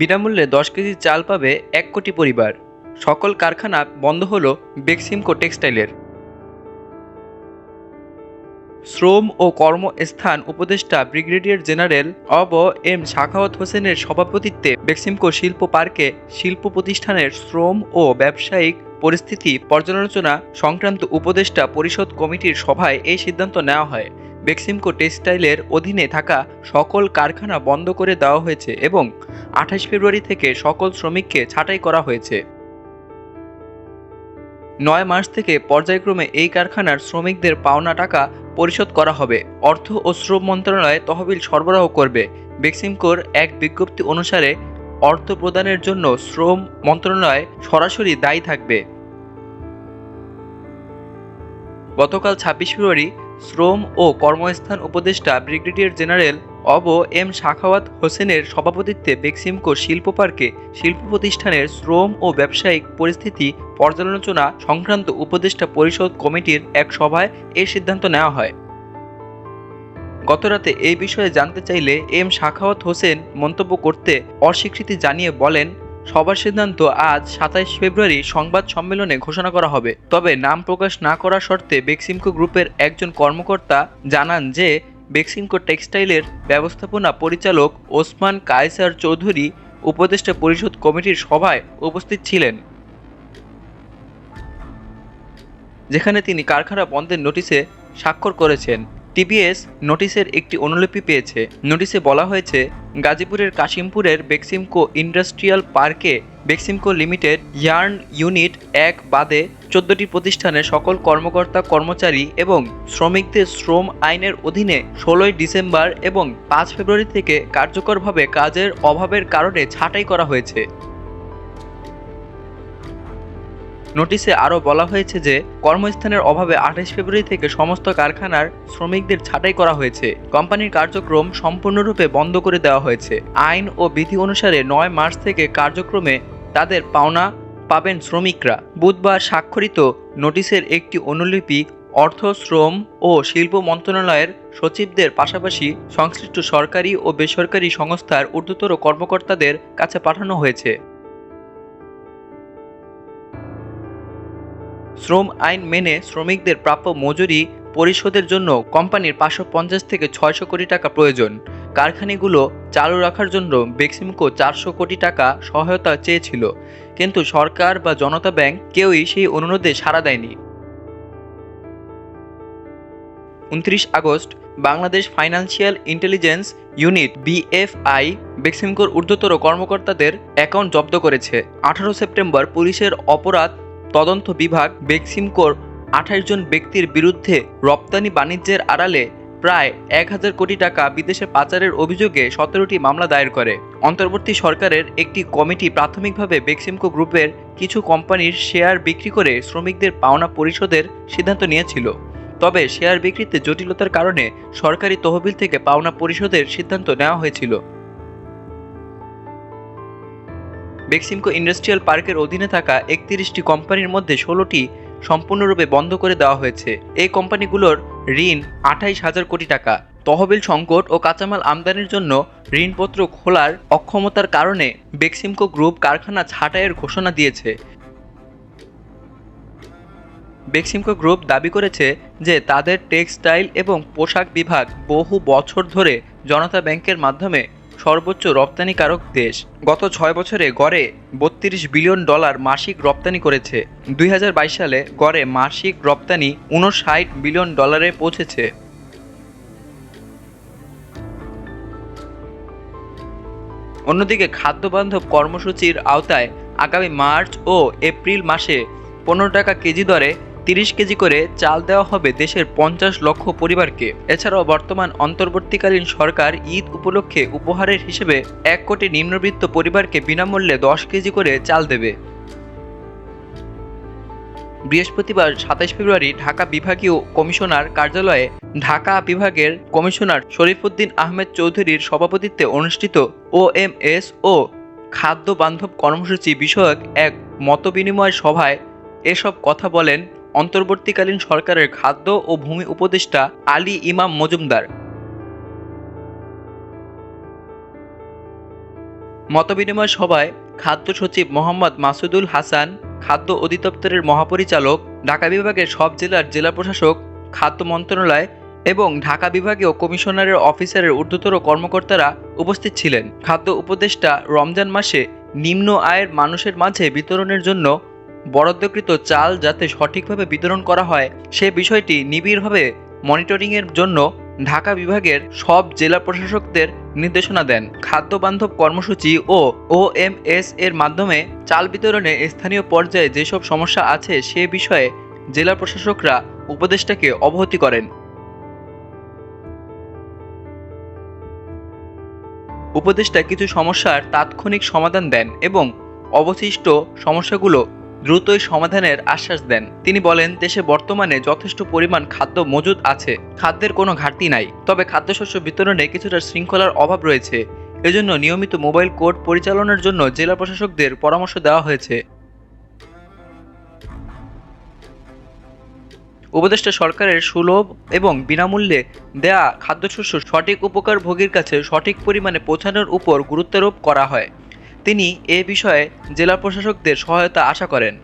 বিনামূল্যে দশ কেজি চাল পাবে এক কোটি পরিবার। সকল কারখানা বন্ধ হলো বেক্সিমকো টেক্সটাইলের। শ্রম ও কর্মস্থান উপদেষ্টা ব্রিগেডিয়ার জেনারেল অব এম শাখাওয়াত হোসেনের সভাপতিত্বে বেক্সিমকো শিল্প পার্কে শিল্প প্রতিষ্ঠানের শ্রম ও ব্যবসায়িক পরিস্থিতি পর্যালোচনা সংক্রান্ত উপদেষ্টা পরিষদ কমিটির সভায় এই সিদ্ধান্ত নেওয়া হয়। বেক্সিমকো টেক্সটাইলের অধীনে থাকা সকল কারখানা বন্ধ করে দেওয়া হয়েছে এবং আঠাশ ফেব্রুয়ারি থেকে সকল শ্রমিককে ছাঁটাই করা হয়েছে। নয় মার্চ থেকে পর্যায়ক্রমে এই কারখানার শ্রমিকদের পাওনা টাকা পরিশোধ করা হবে। অর্থ ও শ্রম মন্ত্রণালয় তহবিল সরবরাহ করবে। বেক্সিমকোর এক বিজ্ঞপ্তি অনুসারে অর্থ প্রদানের জন্য শ্রম মন্ত্রণালয় সরাসরি দায়ী থাকবে। গতকাল ছাব্বিশ ফেব্রুয়ারি শ্রম ও কর্মস্থান উপদেষ্টা ব্রিগেডিয়ার জেনারেল অব এম শাখাওয়াত হোসেনের সভাপতিত্বে বেক্সিমকো শিল্প পার্কে শিল্প প্রতিষ্ঠানের শ্রম ও ব্যবসায়িক পরিস্থিতি পর্যালোচনা সংক্রান্ত উপদেষ্টা পরিষদ কমিটির এক সভায় এই সিদ্ধান্ত নেওয়া হয়। গতরাতে এই বিষয়ে জানতে চাইলে এম শাখাওয়াত হোসেন মন্তব্য করতে অস্বীকৃতি জানিয়ে বলেন সবার সিদ্ধান্ত আজ সাতাইশ ফেব্রুয়ারি সংবাদ সম্মেলনে ঘোষণা করা হবে। তবে নাম প্রকাশ না করা শর্তে বেক্সিমকো গ্রুপের একজন কর্মকর্তা জানান যে, বেক্সিমকো টেক্সটাইলের ব্যবস্থাপনা পরিচালক ওসমান কায়সার চৌধুরী উপদেষ্টা পরিষদ কমিটির সভায় উপস্থিত ছিলেন। যেখানে তিনি কারখানা বন্ধের নোটিশে স্বাক্ষর করেছেন। টিবিএস নোটিশের একটি অনুলিপি পেয়েছে। নোটিশে বলা হয়েছে, গাজীপুরের কাশিমপুরের বেক্সিমকো ইন্ডাস্ট্রিয়াল পার্কে বেক্সিমকো লিমিটেড ইয়ার্ন ইউনিট এক বাদে চোদ্দটি প্রতিষ্ঠানের সকল কর্মকর্তা, কর্মচারী এবং শ্রমিকদের শ্রম আইনের অধীনে ষোলোই ডিসেম্বর এবং পাঁচ ফেব্রুয়ারি থেকে কার্যকরভাবে কাজের অভাবের কারণে ছাঁটাই করা হয়েছে। নোটিশে আরও বলা হয়েছে যে, কর্মস্থানের অভাবে আঠাশ ফেব্রুয়ারি থেকে সমস্ত কারখানার শ্রমিকদের ছাঁটাই করা হয়েছে। কোম্পানির কার্যক্রম সম্পূর্ণরূপে বন্ধ করে দেওয়া হয়েছে। আইন ও বিধি অনুসারে নয় মার্চ থেকে কার্যক্রমে তাদের পাওনা পাবেন শ্রমিকরা। বুধবার স্বাক্ষরিত নোটিশের একটি অনুলিপি অর্থ, শ্রম ও শিল্প মন্ত্রণালয়ের সচিবদের পাশাপাশি সংশ্লিষ্ট সরকারি ও বেসরকারি সংস্থার ঊর্ধ্বতর কর্মকর্তাদের কাছে পাঠানো হয়েছে। শ্রম আইন মেনে শ্রমিকদের প্রাপ্য মজুরি পরিশোধের জন্য কোম্পানির পাঁচশো পঞ্চাশ থেকে ছয়শো কোটি টাকা প্রয়োজন। কারখানাগুলো চালু রাখার জন্য বেক্সিমকো চারশো কোটি টাকা সহায়তা চেয়েছিল। কিন্তু সরকার বা জনতা ব্যাংক কেউই সেই অনুরোধে সাড়া দেয়নি। উনত্রিশ August, Bangladesh financial intelligence unit, BFI, বেক্সিমকোর ঊর্ধ্বতর কর্মকর্তাদের অ্যাকাউন্ট জব্দ করেছে। আঠারো সেপ্টেম্বর পুলিশের অপরাধ তদন্ত বিভাগ বেক্সিমকোর আঠাশ জন ব্যক্তির বিরুদ্ধে রপ্তানি বাণিজ্যের আড়ালে প্রায় এক হাজার কোটি টাকা বিদেশে পাচারের অভিযোগে সতেরোটি মামলা দায়ের করে। অন্তর্বর্তী সরকারের একটি কমিটি প্রাথমিকভাবে বেক্সিমকো গ্রুপের কিছু কোম্পানির শেয়ার বিক্রি করে শ্রমিকদের পাওনা পরিশোধের সিদ্ধান্ত নিয়েছিল। তবে শেয়ার বিক্রিতে জটিলতার কারণে সরকারি তহবিল থেকে পাওনা পরিশোধের সিদ্ধান্ত নেওয়া হয়েছিল। বেক্সিমকো ইন্ডাস্ট্রিয়াল পার্কের অধীনে থাকা একত্রিশটি কোম্পানির মধ্যে ষোলোটি সম্পূর্ণরূপে বন্ধ করে দেওয়া হয়েছে। এই কোম্পানিগুলোর ঋণ আঠাইশ হাজার কোটি টাকা। তহবিল সংকট ও কাঁচামাল আমদানির জন্য ঋণপত্র খোলার অক্ষমতার কারণে বেক্সিমকো গ্রুপ কারখানা ছাঁটাইয়ের ঘোষণা দিয়েছে। বেক্সিমকো গ্রুপ দাবি করেছে যে তাদের টেক্সটাইল এবং পোশাক বিভাগ বহু বছর ধরে জনতা ব্যাংকের মাধ্যমে সর্বোচ্চ রপ্তানিকারক দেশ। গত ছয় বছরে গড়ে বত্রিশ বিলিয়ন ডলার মাসিক রপ্তানি করেছে। দুই হাজার বাইশ সালে গড়ে মাসিক রপ্তানি উনষাট বিলিয়ন ডলারে পৌঁছেছে। অন্যদিকে খাদ্যবান্ধব কর্মসূচির আওতায় আগামী মার্চ ও এপ্রিল মাসে পনেরো টাকা কেজি দরে তিরিশ কেজি করে চাল দেওয়া হবে দেশের পঞ্চাশ লক্ষ পরিবারকে। এছাড়াও বর্তমান অন্তর্বর্তীকালীন সরকার ঈদ উপলক্ষে উপহারের হিসেবে এক কোটি নিম্নবিত্ত পরিবারকে বিনামূল্যে দশ কেজি করে চাল দেবে। বৃহস্পতিবার সাতাশ ফেব্রুয়ারি ঢাকা বিভাগীয় কমিশনার কার্যালয়ে ঢাকা বিভাগের কমিশনার শরীফুদ্দিন আহমেদ চৌধুরীর সভাপতিত্বে অনুষ্ঠিত ওএমএস ও খাদ্য বান্ধব কর্মসূচি বিষয়ক এক মতবিনিময় সভায় এসব কথা বলেন অন্তর্বর্তীকালীন সরকারের খাদ্য ও ভূমি উপদেষ্টা আলী ইমাম মজুমদার। মতবিনিময় সভায় খাদ্য সচিব মোহাম্মদ মাসুদুল হাসান, খাদ্য অধিদপ্তরের মহাপরিচালক, ঢাকা বিভাগের সব জেলার জেলা প্রশাসক, খাদ্য মন্ত্রণালয় এবং ঢাকা বিভাগীয় কমিশনারের অফিসারের ঊর্ধ্বতর কর্মকর্তারা উপস্থিত ছিলেন। খাদ্য উপদেষ্টা রমজান মাসে নিম্ন আয়ের মানুষের মাঝে বিতরণের জন্য বরাদ্দকৃত চাল যাতে সঠিকভাবে বিতরণ করা হয়, সে বিষয়টি নিবিড়ভাবে মনিটরিংয়ের জন্য ঢাকা বিভাগের সব জেলা প্রশাসকদের নির্দেশনা দেন। খাদ্য বান্ধব কর্মসূচি ও ওএমএস এর মাধ্যমে চাল বিতরণে স্থানীয় পর্যায়ে যেসব সমস্যা আছে, সে বিষয়ে জেলা প্রশাসকরা উপদেষ্টাকে অবহতি করেন। উপদেষ্টা কিছু সমস্যার তাৎক্ষণিক সমাধান দেন এবং অবশিষ্ট সমস্যাগুলো দ্রুতই সমাধানের আশ্বাস দেন। তিনি বলেন, দেশে বর্তমানে যথেষ্ট পরিমাণ খাদ্য মজুদ আছে। খাদ্যের কোনো ঘাটতি নাই। তবে খাদ্যশস্য বিতরণে কিছুটা শৃঙ্খলার অভাব রয়েছে। এজন্য নিয়মিত মোবাইল কোর্ট পরিচালনার জন্য জেলা প্রশাসকদের পরামর্শ দেওয়া হয়েছে। উপদেষ্টা সরকারের সুলভ এবং বিনামূল্যে দেয়া খাদ্যশস্য সঠিক উপকার ভোগীর কাছে সঠিক পরিমাণে পৌঁছানোর উপর গুরুত্বারোপ করা হয়। তিনি এ বিষয়ে জেলা প্রশাসকদের সহায়তা আশা করেন।